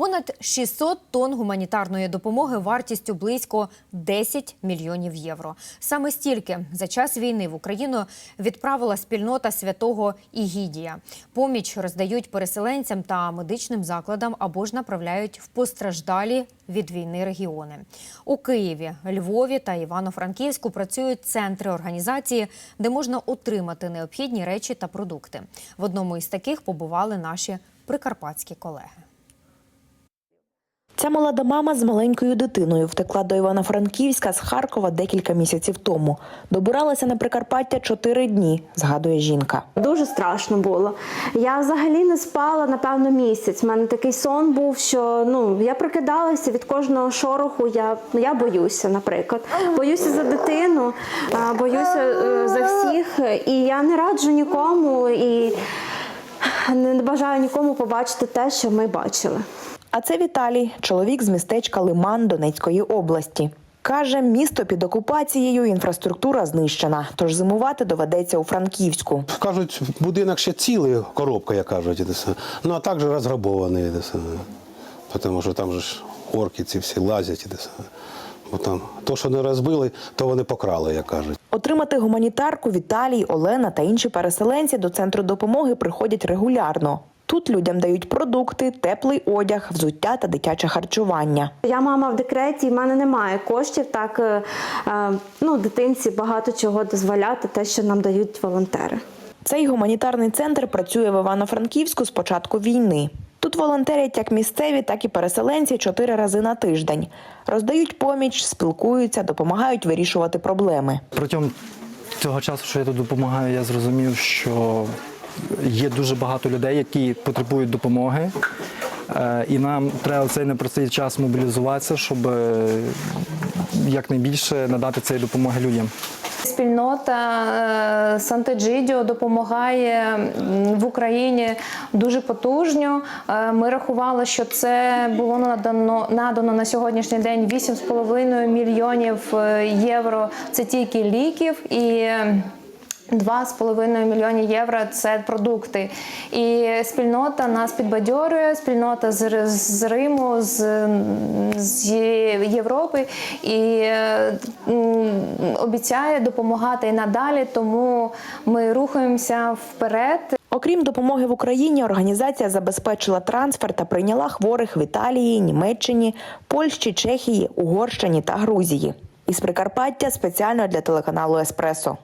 Понад 600 тонн гуманітарної допомоги вартістю близько 10 мільйонів євро. Саме стільки за час війни в Україну відправила спільнота святого Ігідія. Поміч роздають переселенцям та медичним закладам або ж направляють в постраждалі від війни регіони. У Києві, Львові та Івано-Франківську працюють центри організації, де можна отримати необхідні речі та продукти. В одному із таких побували наші прикарпатські колеги. Ця молода мама з маленькою дитиною втекла до Івано-Франківська з Харкова декілька місяців тому. Добиралася на Прикарпаття чотири дні, згадує жінка. Дуже страшно було. Я взагалі не спала напевно місяць. У мене такий сон був, що ну я прокидалася від кожного шороху. Я ну я боюся, наприклад. Боюся за дитину, боюся е, за всіх. І я не раджу нікому і не бажаю нікому побачити те, що ми бачили. А це Віталій, чоловік з містечка Лиман Донецької області. Каже, місто під окупацією, інфраструктура знищена, тож зимувати доведеться у Франківську. Кажуть, будинок ще цілий, коробка, як кажуть. Ну а так же розграбований. Тому що там же ж орки ці всі лазять. Бо там то, що не розбили, то вони покрали, як кажуть. Отримати гуманітарку Віталій, Олена та інші переселенці до центру допомоги приходять регулярно. Тут людям дають продукти, теплий одяг, взуття та дитяче харчування. Я мама в декреті, в мене немає коштів. Так е, е, ну дитинці багато чого дозволяти, те, що нам дають волонтери. Цей гуманітарний центр працює в Івано-Франківську з початку війни. Тут волонтерять як місцеві, так і переселенці чотири рази на тиждень. Роздають поміч, спілкуються, допомагають вирішувати проблеми. Протягом цього часу, що я тут допомагаю, я зрозумів, що є дуже багато людей, які потребують допомоги. Е, І нам треба цей непростий час мобілізуватися, щоб е, якнайбільше надати цієї допомоги людям. Спільнота е, Санте-Джидіо допомагає в Україні дуже потужньо. Е, Ми рахували, що це було надано надано на сьогоднішній день 8,5 мільйонів євро. Це тільки ліків і. Е, 2,5 мільйони євро це продукти. І спільнота нас підбадьорює, спільнота з, з Риму, з, з Європи і обіцяє допомагати і надалі, тому ми рухаємося вперед. Окрім допомоги в Україні, організація забезпечила трансфер та прийняла хворих в Італії, Німеччині, Польщі, Чехії, Угорщині та Грузії. Із Прикарпаття спеціально для телеканалу Еспресо.